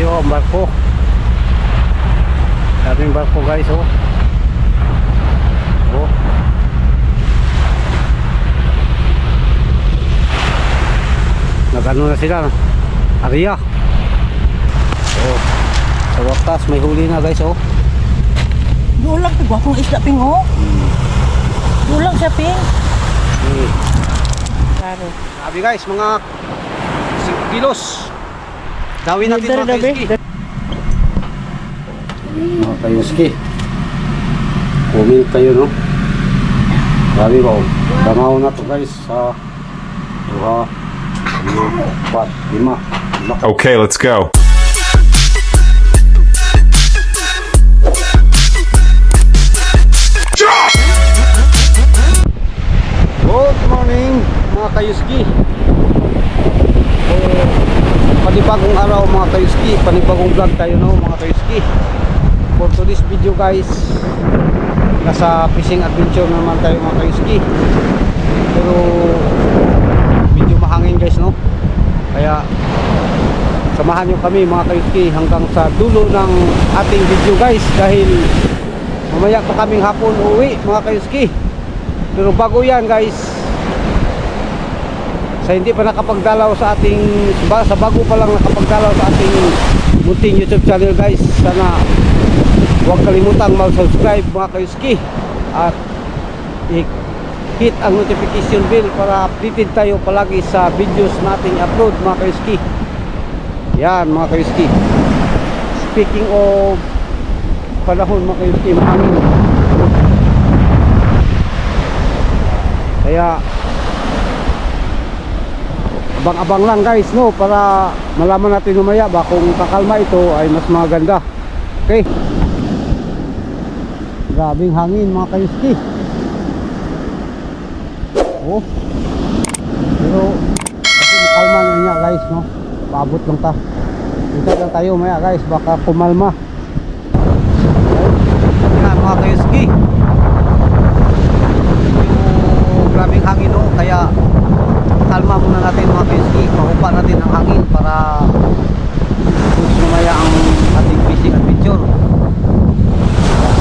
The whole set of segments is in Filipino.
Ito ang barko. Daming barko guys oh. Oh. Nagano na sila. Ariya. Oh. Sa wakas may huli na guys oh. Dulang tigwa kung isda ping oh. Dulang siya ping. Klaro. Sabi guys, mga 5 kilos. Dawin natin Dari, mga kayuski. Mga kayuski. Comment kayo no. Sabi ko, dangaw na to guys sa duha, ano, pat, lima. lima. Okay, let's go. Good morning mga kayuski. Panibagong araw mga kayuski, panibagong vlog tayo no mga kayuski. For today's video guys, nasa fishing adventure naman tayo mga kayuski. Pero medyo mahangin guys no. Kaya samahan nyo kami mga kayuski hanggang sa dulo ng ating video guys dahil mamaya pa kaming hapon uwi mga kayuski. Pero bago yan guys Sa hindi pa nakapagdalaw sa ating Sa bago pa lang nakapagdalaw sa ating Munting YouTube channel guys. Sana Huwag kalimutang mag-subscribe mga kayuski At I-hit ang notification bell Para updated tayo palagi sa videos nating upload mga kayuski. Yan mga kayuski. Speaking of Panahon mga kayuski Mahangin Kaya abang-abang lang guys no para malaman natin mamaya ba kung kakalma ito ay mas maganda. Okay. Grabing hangin mga kayuski. Oh. Pero kasi kalma na niya guys no. Paabot lang ta. Dito lang tayo maya guys baka kumalma. Yan mga kayuski yung grabing hangin no kaya kalma muna natin mga kayuski mahupa natin ang hangin para sumaya ang ating fishing adventure.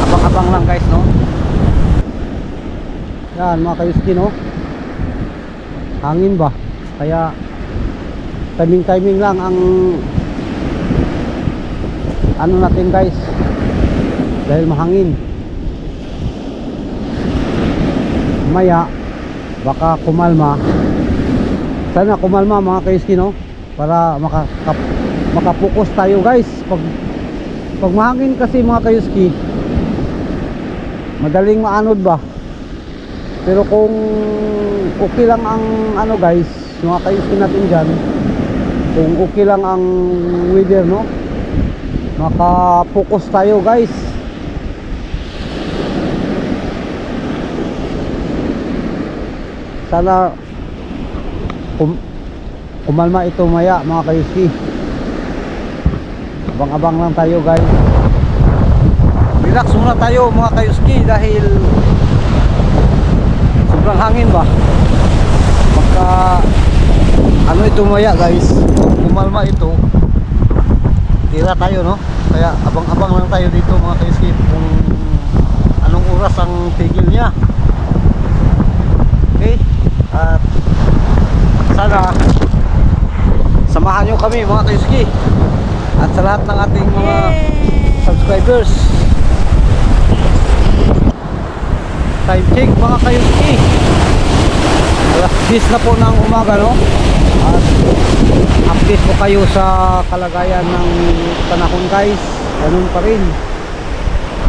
Abang-abang lang guys no? Yan mga kayuski no? Hangin ba? Kaya timing timing lang ang ano natin guys. Dahil mahangin. Maya baka kumalma sana kumalma mga kayuski no? Para maka, kap- makapokus tayo guys. Pag, pag mahangin kasi mga kayuski madaling maanod ba? Pero kung okay lang ang ano guys mga kayuski natin dyan kung okay lang ang weather no? Makapokus tayo guys. Sana kum kumalma ito maya mga kayuski abang abang lang tayo guys. Relax muna tayo mga kayuski dahil sobrang hangin ba? Magka ano ito maya guys? Kumalma ito. Tira tayo no? Kaya abang abang lang tayo dito mga kayuski kung anong oras ang tigil niya. Okay? At sana samahan nyo kami mga kayuski at sa lahat ng ating mga subscribers. Time check mga kayuski. Alas 10 na po ng umaga no? At update po kayo sa kalagayan ng panahon guys. Ganun pa rin.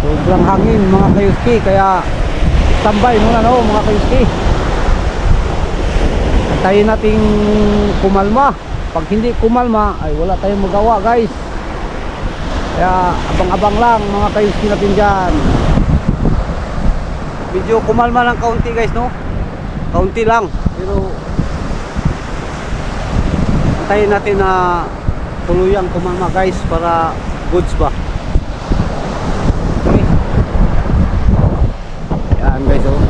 Sobrang hangin mga kayuski. Kaya tambay muna no mga kayuski tayo nating kumalma. Pag hindi kumalma ay wala tayong magawa guys. Kaya abang-abang lang mga kayuski natin dyan. Medyo kumalma lang kaunti guys no? Kaunti lang. Pero tayo natin na tuluyang kumalma guys para goods ba okay yan guys oh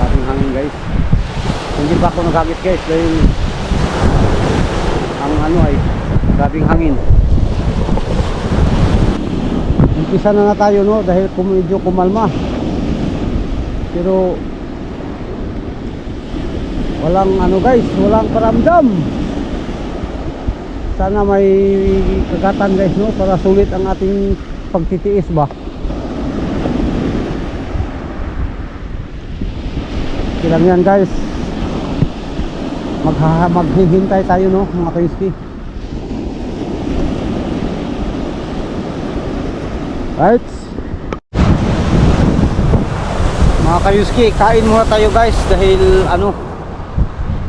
kaming hangin guys hindi pa ako naghagis guys dahil ang ano ay grabing hangin. Umpisa na na tayo no dahil medyo kumalma. Pero walang ano guys walang paramdam. Sana may kagatan guys no para sulit ang ating pagtitiis ba? Kailan yan guys Magha maghihintay tayo no mga kaiski Right? Mga kayuski kain muna tayo guys dahil ano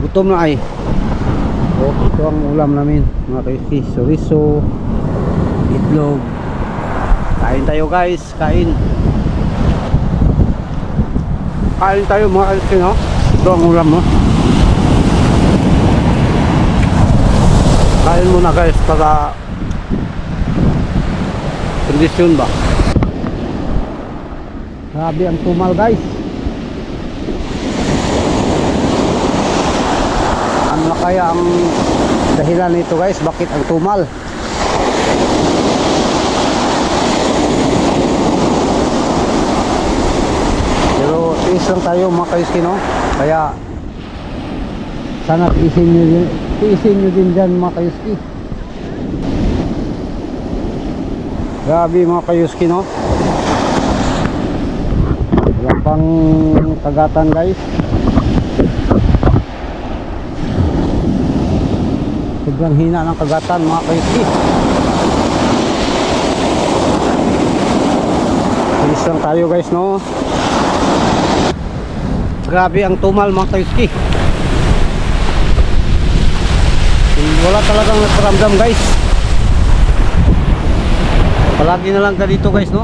gutom na ay. Oh, ito ang ulam namin mga kayuski soriso itlog. Kain tayo guys kain. Kain tayo mga kayuski no? Ito ang ulam mo kain muna guys para kondisyon ba? Grabe ang tumal guys. Ano kaya ang dahilan nito guys bakit ang tumal? Pero tiis lang tayo mga kayuski no? Kaya sana tiisin nyo tiisin nyo din dyan mga kayuski. Grabe mga kayuski no? Wala pang kagatan guys. Sobrang hina ng kagatan mga kayuski. Tiis lang tayo guys no? Grabe ang tumal mga kayuski wala talagang nagparamdam guys. Palagi na lang ganito guys no?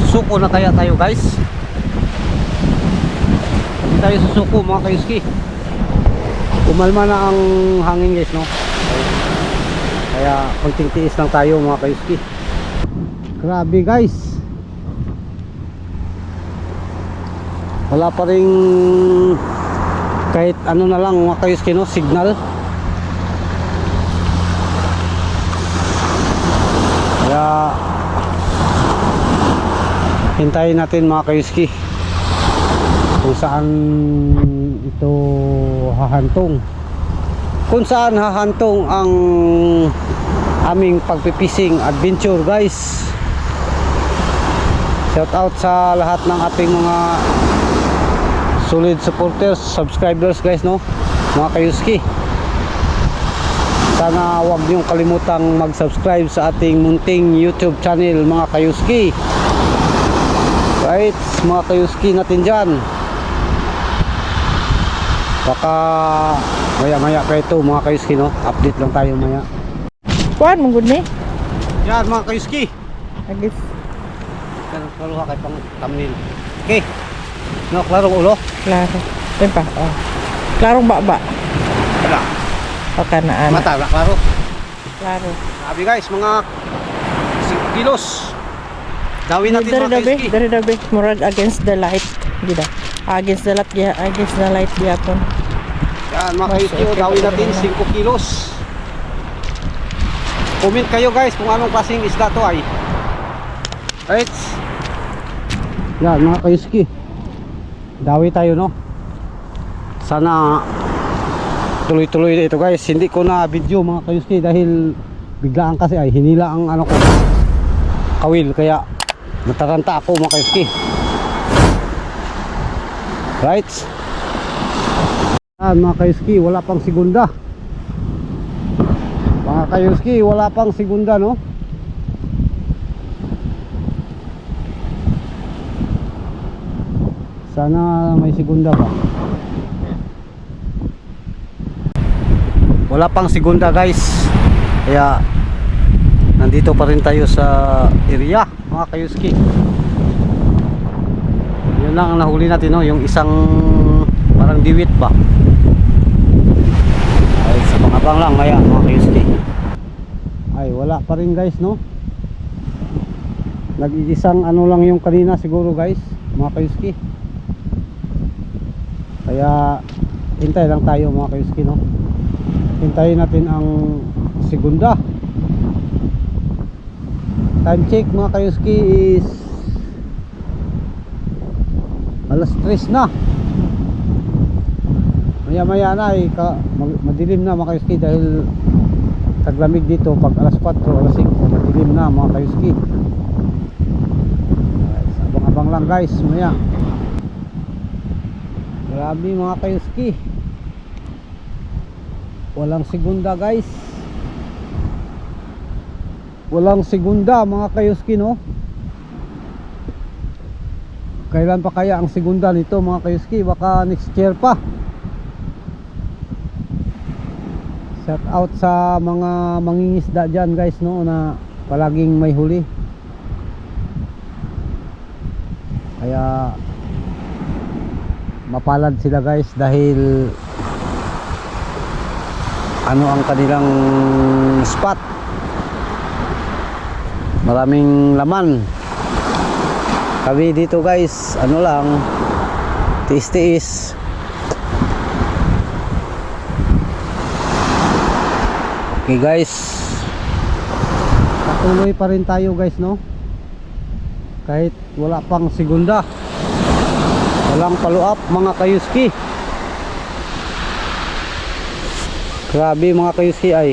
Susuko na kaya tayo guys. Hindi tayo susuko mga kayuski. Umalma na ang hangin guys no? Kaya konting tiis lang tayo mga kayuski. Grabe guys. Wala pa rin kahit ano na lang mga kayuski no signal. Kaya hintayin natin mga kayuski kung saan ito hahantong. Kung saan hahantong ang aming pagpipising adventure guys. Shout out sa lahat ng ating mga solid supporters, subscribers guys no? Mga kayuski. Sana huwag niyong kalimutang mag-subscribe sa ating munting YouTube channel mga kayuski. Right mga kayuski natin dyan. Baka maya maya pa ito mga kayuski no? Update lang tayo maya. Kuan mong good ni. yan mga kayuski. Agis. Klaro klaro ka kay pang thumbnail okay no klarong ulo Klaro. Yan pa. Oh. Klarong baba. wala O kanaan. mata wala klaro Klaro. Sabi guys, mga 5 kilos. Dawin natin Dari mga kaiski. dari daw be. Murag against the light. Gida. Against the light, yeah, against the light gyapon. Yan mga oh, okay dawin natin rin 5 kilos. Comment kayo guys kung anong klaseng isda to ay. Right? Yan mga kaiski. Dawi tayo no. Sana tuloy-tuloy ito guys. Hindi ko na video mga kaiski dahil biglaan kasi ay hinila ang ano ko kawil kaya nataranta ako mga kaiski. Right? Mga kaiski, wala pang segunda. Mga kaiski, wala pang segunda no? Sana may segunda ba? Wala pang segunda guys. Kaya nandito pa rin tayo sa area mga kayuski. Yun lang ang nahuli natin no, yung isang parang diwit ba. Ay, sa pangabang lang maya mga kayuski. Ay, wala pa rin guys no. Nag-iisang ano lang yung kanina siguro guys, mga kayuski. Kaya hintay lang tayo mga kayuski no. Hintayin natin ang segunda. Time check mga kayuski is alas 3 na. Maya maya na ay ka, madilim na mga kayuski dahil taglamig dito pag alas 4, alas 5 madilim na mga kayuski. Guys, Abang-abang lang guys maya. Grabe mga kayuski. Walang segunda guys. Walang segunda mga kayuski no. Kailan pa kaya ang segunda nito mga kayuski? Baka next year pa. Shout out sa mga mangingisda dyan guys no na palaging may huli. Kaya mapalad sila guys dahil ano ang kanilang spot. Maraming laman. Kami dito guys, ano lang, tiis-tiis. Okay guys. Patuloy pa rin tayo guys no. Kahit wala pang segunda. Walang up mga kayuski. Grabe mga kayuski ay.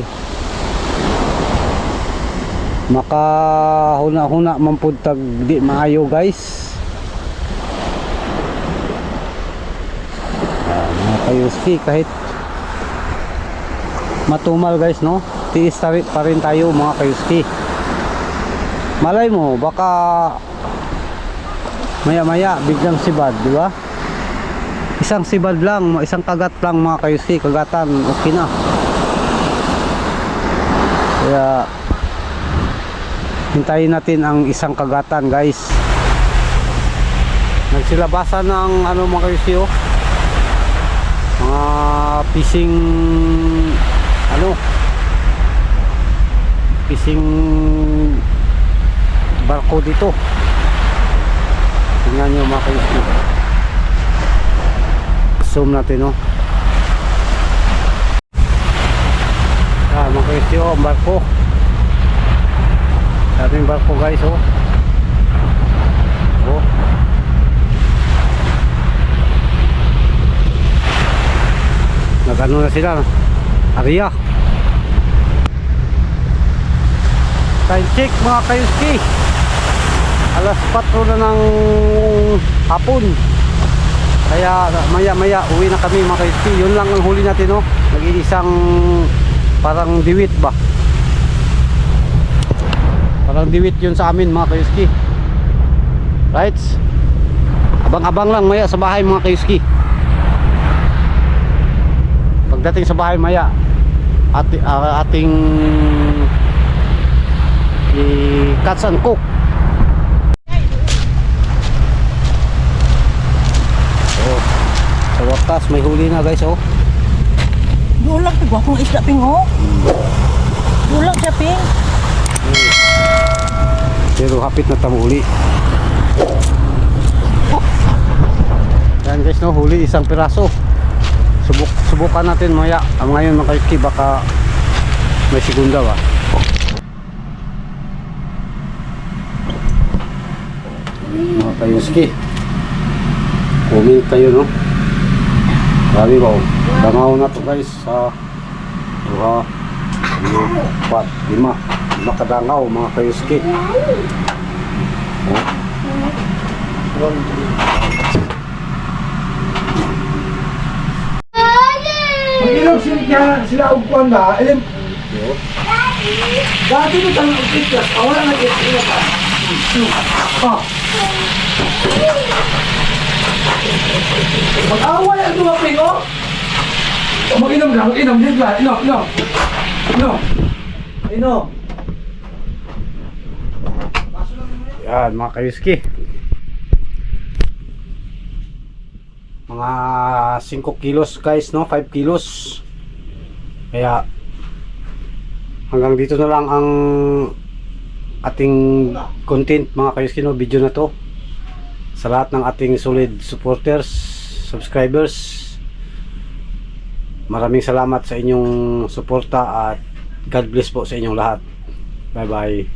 Makahuna-huna man pud tag di maayo guys. Ah, mga kayuski kahit matumal guys no tiis pa rin tayo mga kayuski malay mo baka maya maya biglang sibad di ba? Isang sibad lang isang kagat lang mga kayuski kagatan okay na. Kaya hintayin natin ang isang kagatan guys. Nagsilabasan ng ano mga kayuski oh. Mga fishing ano? Fishing barko dito tingnan nyo mga kayuski zoom natin no? Ah mga kayuski oh ang barko. Daming barko guys oh. Oh. Nagano na sila Aria time check mga kayuski alas 4 na ng hapon. Kaya maya maya uwi na kami mga kayuski yun lang ang huli natin no? Nag-iisang parang diwit ba? Parang diwit yun sa amin mga kayuski right? Abang abang lang maya sa bahay mga kayuski pagdating sa bahay maya ati, ah, ating i-cuts and cook oh, wakas may huli na guys oh. Doon lang tigwa kong isda ping oh. Doon lang siya ping. pero hapit na tamo huli. Yan guys no huli isang piraso. Subuk subukan natin maya ah, ngayon mga kayuski baka may segunda ba? Mga kayuski. Comment kayo no ba oh. dangaw na to guys sa duha pat, lima lima kadangaw mga kayuski oh. Mag-ilog sila, sila ugpuan ba? Ilim. Dati mo tanong ugpitas, awala na kaya sila pa. Oh. Mag-away ang tumaping, oh. O mag-inom na, mag-inom, din ba? Inom, inom. Inom. Inom. Yan mga kayuski. Mga 5 kilos guys no, 5 kilos. Kaya hanggang dito na lang ang ating content mga kayuski no, video na to sa lahat ng ating solid supporters, subscribers. Maraming salamat sa inyong suporta at God bless po sa inyong lahat. Bye-bye.